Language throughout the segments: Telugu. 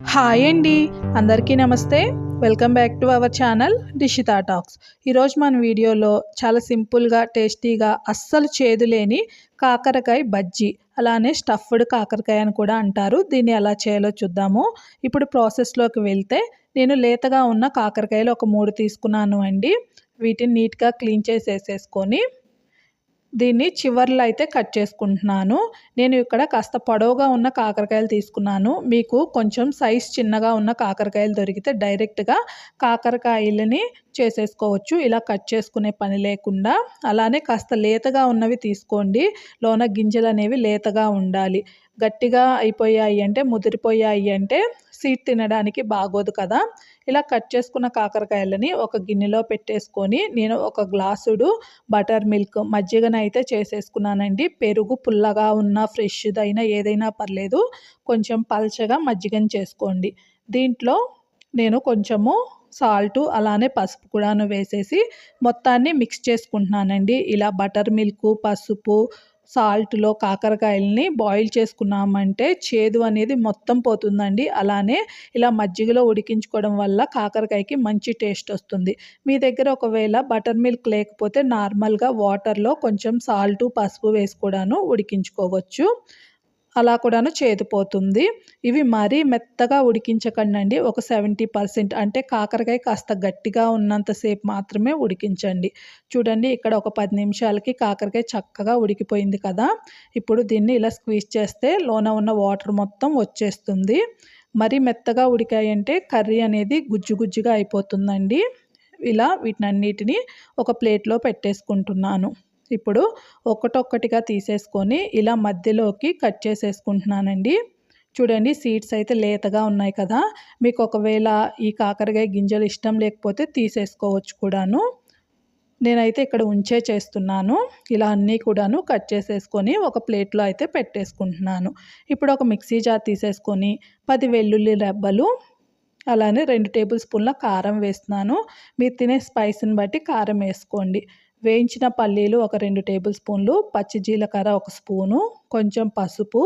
హాయ్ అండి అందరికీ నమస్తే. Welcome back to our channel Dishita talks. ఈరోజు మన వీడియోలో చాలా సింపుల్గా టేస్టీగా అస్సలు చేదు లేని కాకరకాయ బజ్జీ అలానే స్టఫ్డ్ కాకరకాయ అని కూడా అంటారు. దీన్ని ఎలా చేయాలో చూద్దాము. ఇప్పుడు ప్రాసెస్లోకి వెళ్తే నేను లేతగా ఉన్న కాకరకాయలు ఒక మూడు తీసుకున్నాను అండి. వీటిని నీట్గా క్లీన్ చేసేసేసుకొని దీన్ని చివర్లో అయితే కట్ చేసుకుంటున్నాను. నేను ఇక్కడ కాస్త పొడవుగా ఉన్న కాకరకాయలు తీసుకున్నాను. మీకు కొంచెం సైజ్ చిన్నగా ఉన్న కాకరకాయలు దొరికితే డైరెక్ట్గా కాకరకాయలని చేసేసుకోవచ్చు. ఇలా కట్ చేసుకునే పని లేకుండా. అలానే కాస్త లేతగా ఉన్నవి తీసుకోండి. లోన గింజలు అనేవి లేతగా ఉండాలి. గట్టిగా అయిపోయాయి అంటే ముదిరిపోయాయి అంటే సీట్ తినడానికి బాగోదు కదా. ఇలా కట్ చేసుకున్న కాకరకాయలని ఒక గిన్నెలో పెట్టేసుకొని నేను ఒక గ్లాసుడు బటర్ మిల్క్ మజ్జిగనైతే చేసేసుకున్నానండి. పెరుగు పుల్లగా ఉన్న ఫ్రెష్దైనా ఏదైనా పర్లేదు. కొంచెం పల్చగా మజ్జిగని చేసుకోండి. దీంట్లో నేను కొంచెము సాల్టు అలానే పసుపు కూడాను వేసేసి మొత్తాన్ని మిక్స్ చేసుకుంటున్నానండి. ఇలా బటర్ మిల్క్ పసుపు సాల్ట్లో కాకరకాయలని బాయిల్ చేసుకున్నామంటే చేదు అనేది మొత్తం పోతుందండి. అలానే ఇలా మజ్జిగలో ఉడికించుకోవడం వల్ల కాకరకాయకి మంచి టేస్ట్ వస్తుంది. మీ దగ్గర ఒకవేళ బటర్ మిల్క్ లేకపోతే నార్మల్గా వాటర్లో కొంచెం సాల్టు పసుపు వేసి కూడాను ఉడికించుకోవచ్చు. అలా కూడాను చేదిపోతుంది. ఇవి మరీ మెత్తగా ఉడికించకండి ఒక సెవెంటీ పర్సెంట్ అంటే కాకరకాయ కాస్త గట్టిగా ఉన్నంతసేపు మాత్రమే ఉడికించండి. చూడండి ఇక్కడ ఒక పది నిమిషాలకి కాకరకాయ చక్కగా ఉడికిపోయింది కదా. ఇప్పుడు దీన్ని ఇలా స్క్వీజ్ చేస్తే లోన ఉన్న వాటర్ మొత్తం వచ్చేస్తుంది. మరీ మెత్తగా ఉడికాయంటే కర్రీ అనేది గుజ్జు గుజ్జుగా అయిపోతుందండి. ఇలా వీటినన్నిటిని ఒక ప్లేట్లో పెట్టేసుకుంటున్నాను. ఇప్పుడు ఒక్కటొక్కటిగా తీసేసుకొని ఇలా మధ్యలోకి కట్ చేసేసుకుంటున్నానండి. చూడండి సీడ్స్ అయితే లేతగా ఉన్నాయి కదా. మీకు ఒకవేళ ఈ కాకరకాయ గింజలు ఇష్టం లేకపోతే తీసేసుకోవచ్చు కూడాను. నేనైతే ఇక్కడ ఉంచే చేస్తున్నాను. ఇలా అన్నీ కూడాను కట్ చేసేసుకొని ఒక ప్లేట్లో అయితే పెట్టేసుకుంటున్నాను. ఇప్పుడు ఒక మిక్సీ జార్ తీసేసుకొని పది వెల్లుల్లి రెబ్బలు అలానే రెండు టేబుల్ స్పూన్ల కారం వేస్తున్నాను. మీరు తినే స్పైస్ని బట్టి కారం వేసుకోండి. వేయించిన పల్లీలు ఒక రెండు టేబుల్ స్పూన్లు పచ్చి జీలకర్ర ఒక స్పూను కొంచెం పసుపు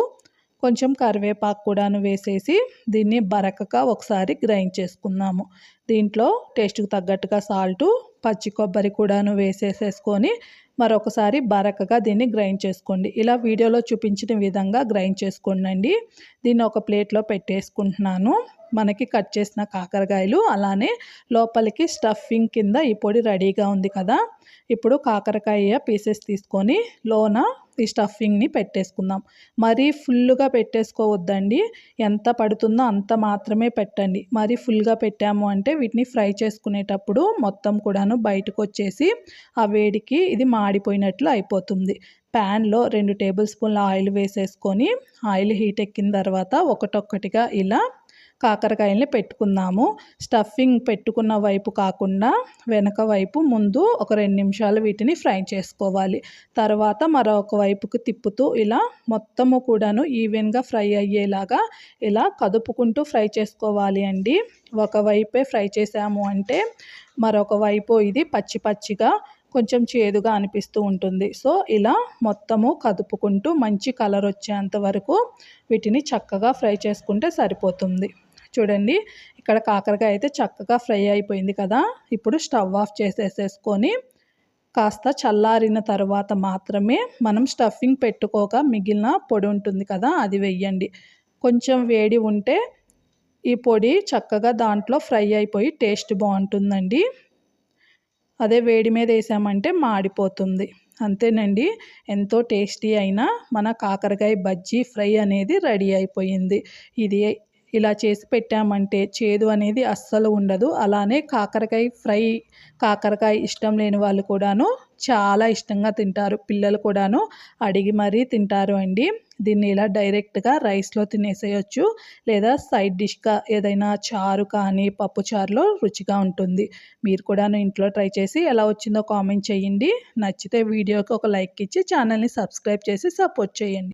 కొంచెం కరివేపాకు కూడాను వేసేసి దీన్ని బరకగా ఒకసారి గ్రైండ్ చేసుకుందాము. దీంట్లో టేస్ట్కి తగ్గట్టుగా సాల్టు పచ్చి కొబ్బరి కూడాను వేసేసేసుకొని మరొకసారి బరకగా దీన్ని గ్రైండ్ చేసుకోండి. ఇలా వీడియోలో చూపించిన విధంగా గ్రైండ్ చేసుకోండి దీన్ని ఒక ప్లేట్లో పెట్టేసుకుంటున్నాను. మనకి కట్ చేసిన కాకరకాయలు అలానే లోపలికి స్టఫింగ్ కింద ఈ పొడి రెడీగా ఉంది కదా. ఇప్పుడు కాకరకాయ పీసెస్ తీసుకొని లోన ఈ స్టఫింగ్ని పెట్టేసుకుందాం. మరీ ఫుల్గా పెట్టేసుకోవద్దండి. ఎంత పడుతుందో అంత మాత్రమే పెట్టండి. మరీ ఫుల్గా పెట్టాము అంటే వీటిని ఫ్రై చేసుకునేటప్పుడు మొత్తం కూడాను బయటకు వచ్చేసి ఆ వేడికి ఇది మాడిపోయినట్లు అయిపోతుంది. ప్యాన్లో రెండు టేబుల్ స్పూన్ల ఆయిల్ వేసేసుకొని ఆయిల్ హీట్ ఎక్కిన తర్వాత ఒకటొక్కటిగా ఇలా కాకరకాయల్ని పెట్టుకుందాము. స్టఫింగ్ పెట్టుకున్న వైపు కాకుండా వెనక వైపు ముందు ఒక రెండు నిమిషాలు వీటిని ఫ్రై చేసుకోవాలి. తర్వాత మరొక వైపుకు తిప్పుతూ ఇలా మొత్తము కూడాను ఈవెన్గా ఫ్రై అయ్యేలాగా ఇలా కదుపుకుంటూ ఫ్రై చేసుకోవాలి అండి. ఒకవైపే ఫ్రై చేసాము అంటే మరొక వైపు ఇది పచ్చి పచ్చిగా కొంచెం చేదుగా అనిపిస్తూ ఉంటుంది. సో ఇలా మొత్తము కదుపుకుంటూ మంచి కలర్ వచ్చేంత వరకు వీటిని చక్కగా ఫ్రై చేసుకుంటే సరిపోతుంది. చూడండి. ఇక్కడ కాకరకాయ అయితే చక్కగా ఫ్రై అయిపోయింది కదా. ఇప్పుడు స్టవ్ ఆఫ్ చేసేసేసుకొని కాస్త చల్లారిన తర్వాత మాత్రమే మనం స్టఫింగ్ పెట్టుకోక మిగిలిన పొడి ఉంటుంది కదా అది వెయ్యండి కొంచెం వేడి ఉంటే ఈ పొడి చక్కగా దాంట్లో ఫ్రై అయిపోయి టేస్ట్ బాగుంటుందండి. అదే వేడి మీద వేసామంటే మాడిపోతుంది. అంతేనండి. ఎంతో టేస్టీ అయిన మన కాకరకాయ బజ్జీ ఫ్రై అనేది రెడీ అయిపోయింది. ఇది ఇలా చేసి పెట్టామంటే చేదు అనేది అస్సలు ఉండదు. అలానే కాకరకాయ ఫ్రై కాకరకాయ ఇష్టం లేని వాళ్ళు కూడాను చాలా ఇష్టంగా తింటారు. పిల్లలు కూడాను అడిగి మరీ తింటారు అండి. దీన్ని ఇలా డైరెక్ట్గా రైస్లో తినేసేయచ్చు. లేదా సైడ్ డిష్గా ఏదైనా చారు కానీ పప్పు చారులో రుచిగా ఉంటుంది. మీరు కూడాను ఇంట్లో ట్రై చేసి ఎలా వచ్చిందో కామెంట్ చేయండి. నచ్చితే వీడియోకి ఒక లైక్ ఇచ్చి ఛానల్ని సబ్స్క్రైబ్ చేసి సపోర్ట్ చేయండి.